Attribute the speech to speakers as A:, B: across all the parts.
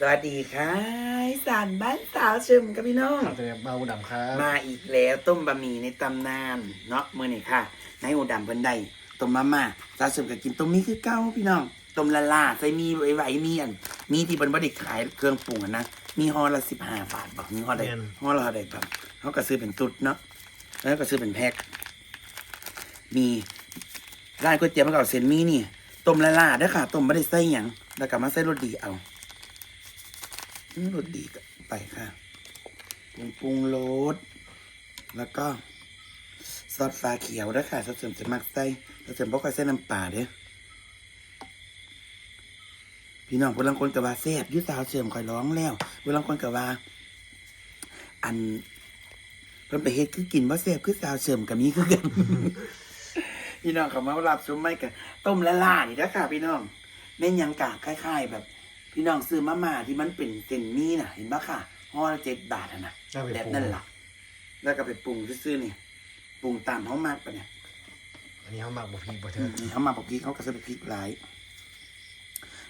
A: สวัสดีค่ะอีสานบ้านสาวเชิมกับพี่น้อง
B: แต่เบาดำครับ
A: มาอีกแล้วต้มบะหมี่ในตำนานเนาะมื้อนี้ค่ะในายอูดำเพิ่นได้ต้มมาม่าสาวเชิมก็กินต้มมีคือเก่าพี่น้องต้มละลาใส่มีไหวๆมีอันมีที่เพิ่นบ่ได้ขายเครื่องปรุงอะนะมีห่อละ15บาทบอกมีห่อใดห่อละเท่าใดครับเขาก็ซื้อเป็นตุดเนาะแล้วก็ซื้อเป็นแพ็คมีร้านก๋วยเตี๋ยวมันก็เอาเส้นหมีนี่ต้มละลาเด้อค่ะต้มบ่ได้ใส่หยังแล้วก็มาใส่รสดีเอา อืมรสดีกไปค่ะปรุงปรุงรสแล้วก็ซอสฟ้าเขียวด้วยค่ะซอสเสริมจะมักใส่ซอสเสริมบ่ค่อยใส่น้ำปลาเด้พี่น้องพลังคนกับว่าแซ่บยุสาวเสริมคอยร้องแล้วพลังคนกับว่า อันเพิ่นไปเฮ็ดคือกินว่าแซ่บคือสาวเสริมกับมีคือกันพี่น้องเขามารับชมไม่กันต้มละลานี่นะค่ะ พี่น้องแม่นยังกะคล้าย ๆ แบบ พี่น้องซื้อมาม่าที่มันเป็นเส้นหมีน่ะ เห็นปะค่ะห่อละเจ็ดบาทอะนะ
B: เอาไป
A: แบบ
B: ปรุง
A: นั่นล่ะ แล้วก็ไปปรุงซื่อๆนี่ปรุงตามเขามากปะเนี่ย
B: อันนี้เขาหมักบะพีบะเท
A: อื
B: อ
A: มนี่เขามาบอกพี่เขาก็จะไปพริกหลาย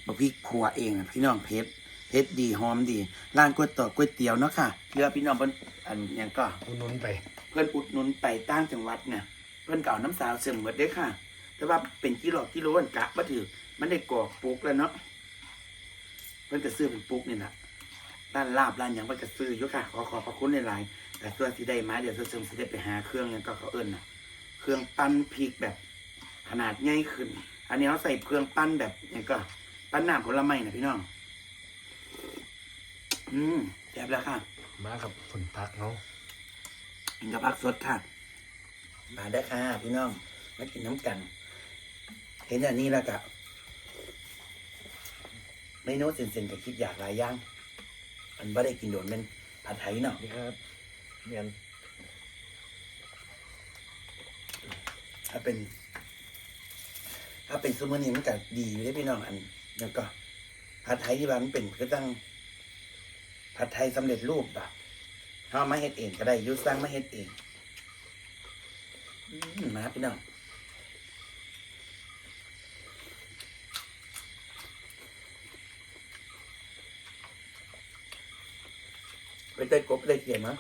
A: บอกพี่ครัวเองอะพี่น้องเพชรเพชรดีหอมดีร้านก๋วยเตี๋ยวก๋วยเตี๋ยวเนาะค่ะเพื่อพี่น้องเพิ่นอันหยังก็
B: อุดหนุนไป
A: เพื่อนอุดหนุนไปตั้งจังหวัดเนี่ยเพื่อนเก่าน้ำสาวเสริมหมดเด้อค่ะ แต่ว่าเป็นกิโลกิโลอันกะบ่ถือมันได้กรอกปุกแล้วเนาะ เพื่อนก็ซื้อเป็นปุกนี่แหละร้านลาบร้านหยังเพื่อนก็ซื้ออยู่ค่ะ ขอขอบพระคุณในหลายๆแต่ส่วนที่ได้มาเดี๋ยวเสริมสิได้ไปหาเครื่องหยังก็เขาเอิ้นน่ะ เครื่องปั้นพริกแบบ ขนาดใหญ่ขึ้น อันนี้เขาใส่เครื่องปั้นแบบหยังก็ ปั้นน้ำผลไม้นะพี่น้อง อืมแซ่บแล้วค่ะ
B: มากับฝนพักเนาะ
A: กินกับผักสดค่ะ มาได้อค่ะ พี่น้อง มากินน้ำกัน เห็นอย่างนี้แล้วก็เมนูเส้นๆก็คิดอยากหลายอย่างอันว่าได้กินโดนเป็นผัดไทยเนาะ
B: นี่ครับเมียน
A: ถ้าเป็น ถ้าเป็นซูเมอร์นี่มันก็ดีอยู่ได้อพี่น้องอันแล้วก็ผัดไทยที่บ้านมันเป็นก็ต้องผัดไทยสำเร็จรูปแบบเขามาเฮ็ดเองก็ได้อยุสร้างมาเฮ็ดเองอืมมาพี่น้อง ไปได้กบได้เขียนมั้ย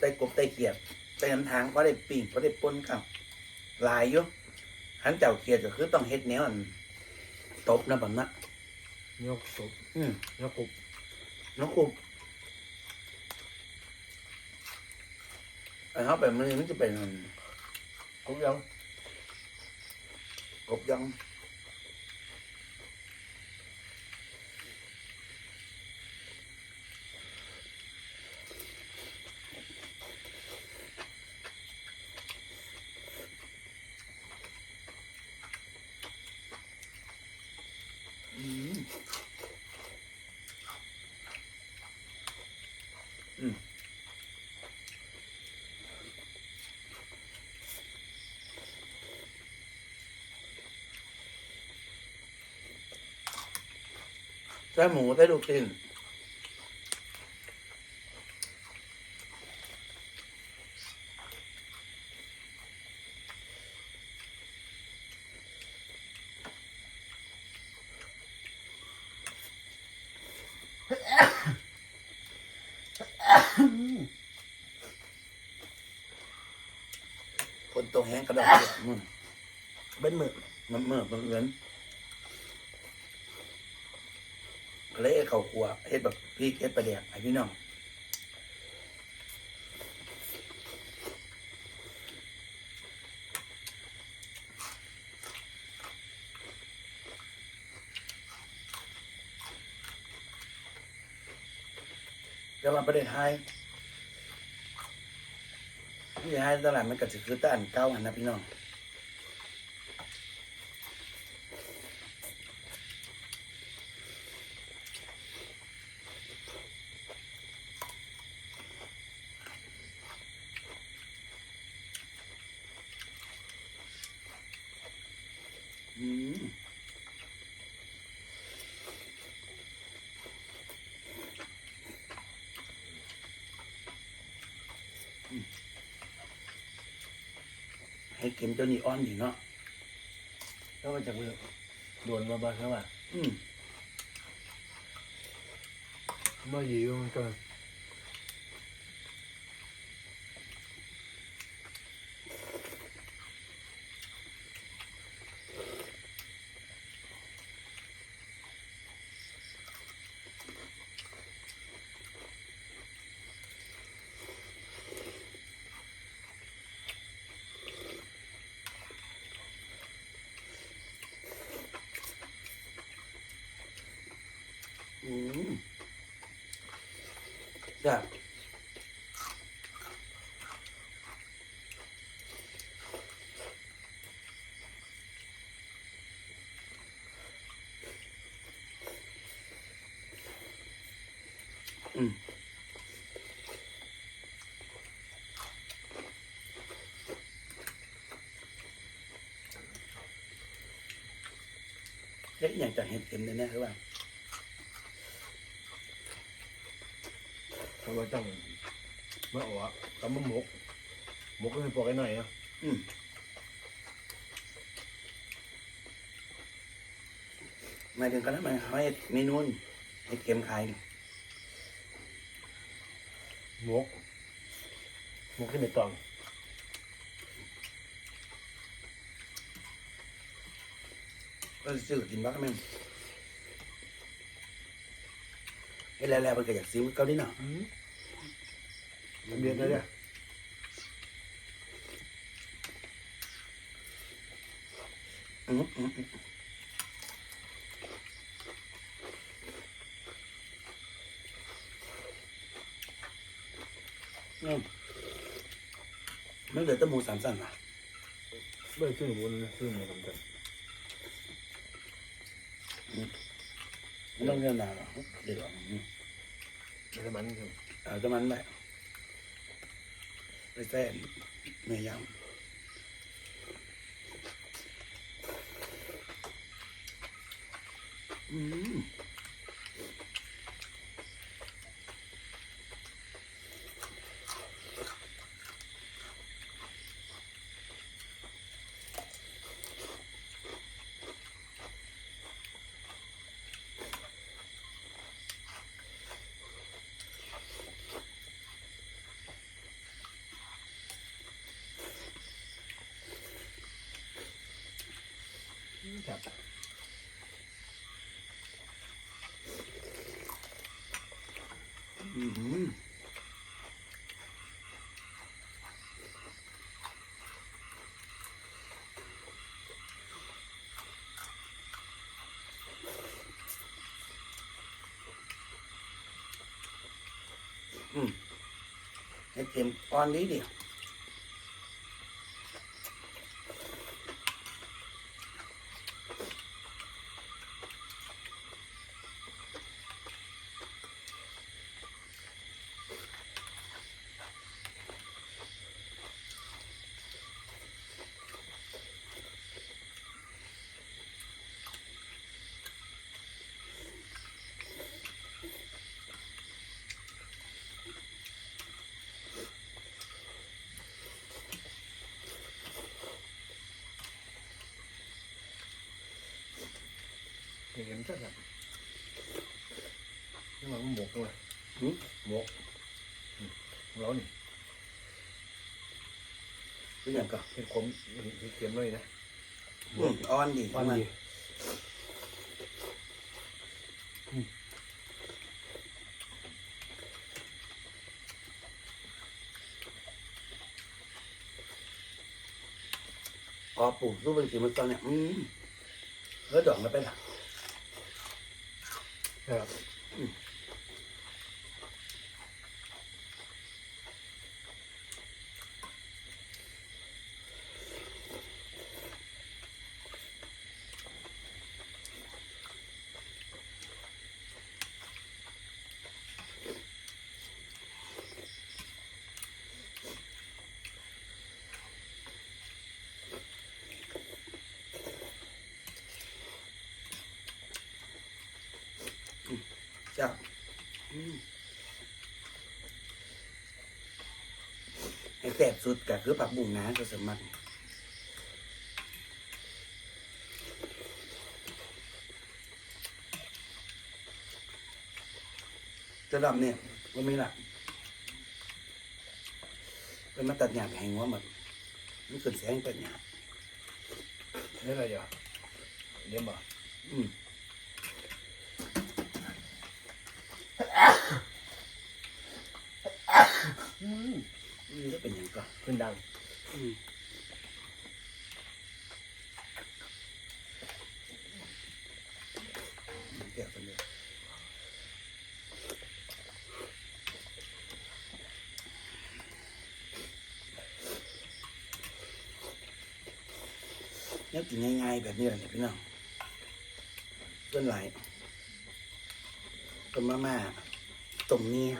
A: ได้กบได้เขียดได้น้ำทางเพราะได้ปิ่งเพราะได้ปนกับหลายอยู่หันเจ้าเขียดก็คือต้องเฮ็ดแนวอันตบนะแบบนั้น
B: ยกสุก
A: อืม
B: ยกกุบ
A: น้องคุบไอ้เขาแบบมันมันจะเป็น อัน
B: กุบยัง
A: กบยังอืมอืม ใส่หมูใส่ลูกชิ้นคนตัวแห้งกระดอกเดียวอืม
B: เบิ้ลมือ
A: มันเมื่อมันเหมือน ก็เลยเอาเขาครัวเฮ็ดแบบพริกเฮ็ดปลาแดกให้พี่น้องจะมาประเด็นไทยที่ไทยตลาดมันก็จะคือต้านเก้าอันนะพี่น้อง อืม ให้เข็มตัวนี้อ่อนดีเนาะ
B: แล้วมาจากมือโดนมาบ้างครับว่า
A: อืม
B: มาอยู่มันก็
A: อืม จ้ะอืมเฮ็ดอหย่างจาก เห็ดเข็มเนี่ยนะคือว่า
B: ทำไมต้องมาออกตำมะหมกหมกก็ให้ปอกไอ้หน่อยนะ
A: อืมหมายถึงกันแล้วมันเขาให้เมนูนให้เค็มขายนี่
B: หมกหมกที่ไม่ต้อง
A: ก็ซื้อกินบ้างแม่ง เฮ้ยแล้วแล้วมันก็อยากซื้อเกาหลีเนาะ
B: มันเบียดนะเนี่ย
A: อืมอืมอืมอืมมันเหลือแต่หมูสามสั่นว่ะ
B: ไม่ซื้อหมูนะซื้อหมูกันกัน
A: ไม่ ต้องเรียนนานหรอกเดี๋ยวอืม
B: ไม่ใช่มันครับ
A: เอาจะมันแบบไปแซ่เมียยำอืม嗯
B: ครับ
A: อืม อืมให้เต็มอ่อนนี้ดิ
B: เห็นใช่ครับนี่มันหมกด้วย
A: อืม
B: หมกอืมของเรานี่
A: เป็นอย่างก็
B: เห็ดขมเห็ดเค็มเลยนะ
A: อืมอ่อนดี
B: วัน
A: มา
B: ดี
A: พอปลูกรูปเป็นสีมันตอนเนี่ยอืมเฮ้ยดอกมันไปละ
B: ค รับ
A: จ้ะอืมให้แสบสุดก็คือผักบุ้งนะก็สมัครจะดำเนี่ยว่าไม่ละเป็นมาตัดหยาบแห้งว่าหมดมันขึ้นแสงตัดหยาบ
B: นี่อะไรอะเลี้ยงบ่
A: อืม นี่ก็เป็นอย่างก็
B: ขึ้นดัง
A: อืมแกะไปเลยเนี่ยกินง่ายๆแบบนี้แหละพี่น้องต้นไหลต้นมะม่าต้มเนีย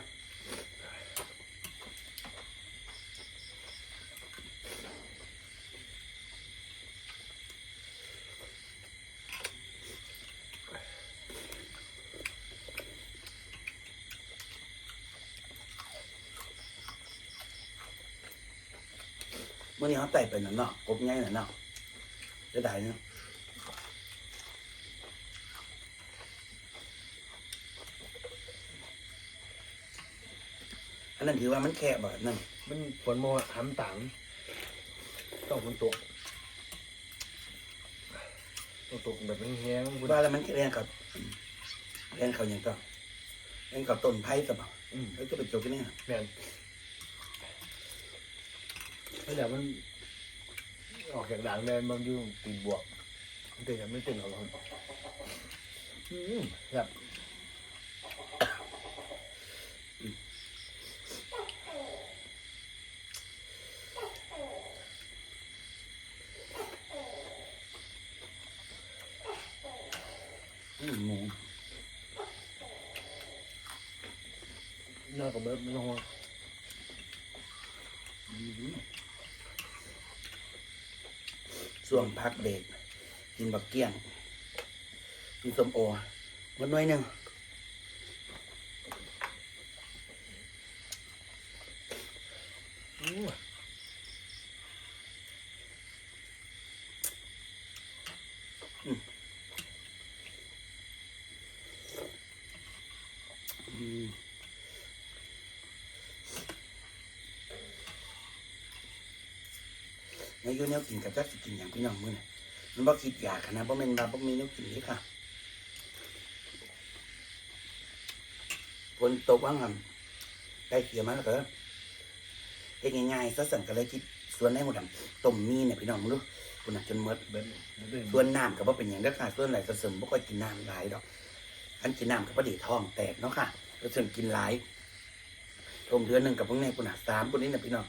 A: เมื่อนี้เขาไต่เป็นน่ะเนาะกบง่ายน่ะเนาะจะได้เนาะอันนั้นถือว่ามันแค่แบบนั่น
B: มันฝนโมหำต่างต้องฝนตกต้องตกแบบแห้งๆ
A: ว่าแล้วมันแรงกับแรงเขาอย่างก็แรงกับต้นไผ่สบะ
B: อืม
A: แล้วก็ไปจบกันเนี่ย
B: แม่น แล้วเดี๋ยวมันออกจากด่างแมนมันอยู่งตีนบวกมันเต้นยังไม่เต้นของเรอืมแบบ
A: หมู
B: น่ากับแบบไม่ต้องห่วง
A: ส่วงพักเบรกกินบักเกี้ยงกินส้มโอวันน้อยหนึ่ง นอยูแนวกินกับจักสิกินอย่างพี่น้องมื้อนี่มันบ่คิดอยากนาดบ่แม่นว่าบ่มีแนวกินนี่ค่ะฝนตกว่างหันได้เขียมาแล้วก็เฮ็ดง่ายๆซะสั่นก็เลยคิดส่วนในหมดดำต้มมีเนี่ยพี่น้องมึงดูคุณน่ะจนหมด
B: แบบแบบนี้
A: ส่วนน้ำก็บ่เป็นอย่างเด้อค่ะส่วนไหลกระเสริมบ่ค่อยกินน้ำหลายดอกอันกินน้ำก็พอดีท้องแตกเนาะค่ะกระเสริมกินหลายต้มเดือนหนึ่งกับพวกนี้ปุ่นอะสามปุ่นนี้น่ะพี่น้อง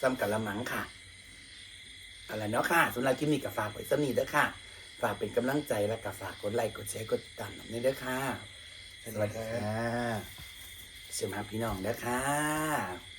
A: ซ้ำกับละมังค่ะ อะไรเนาะค่ะสำหรับคลิปนี้ก็ฝากไว้สำนีเด้อค่ะ ฝากเป็นกำลังใจและก็ฝากกดไลค์กดแชร์กดติดตามนี่เด้อค่ะ สวัสดีค่ะเสียมาพี่น้องเด้อค่ะ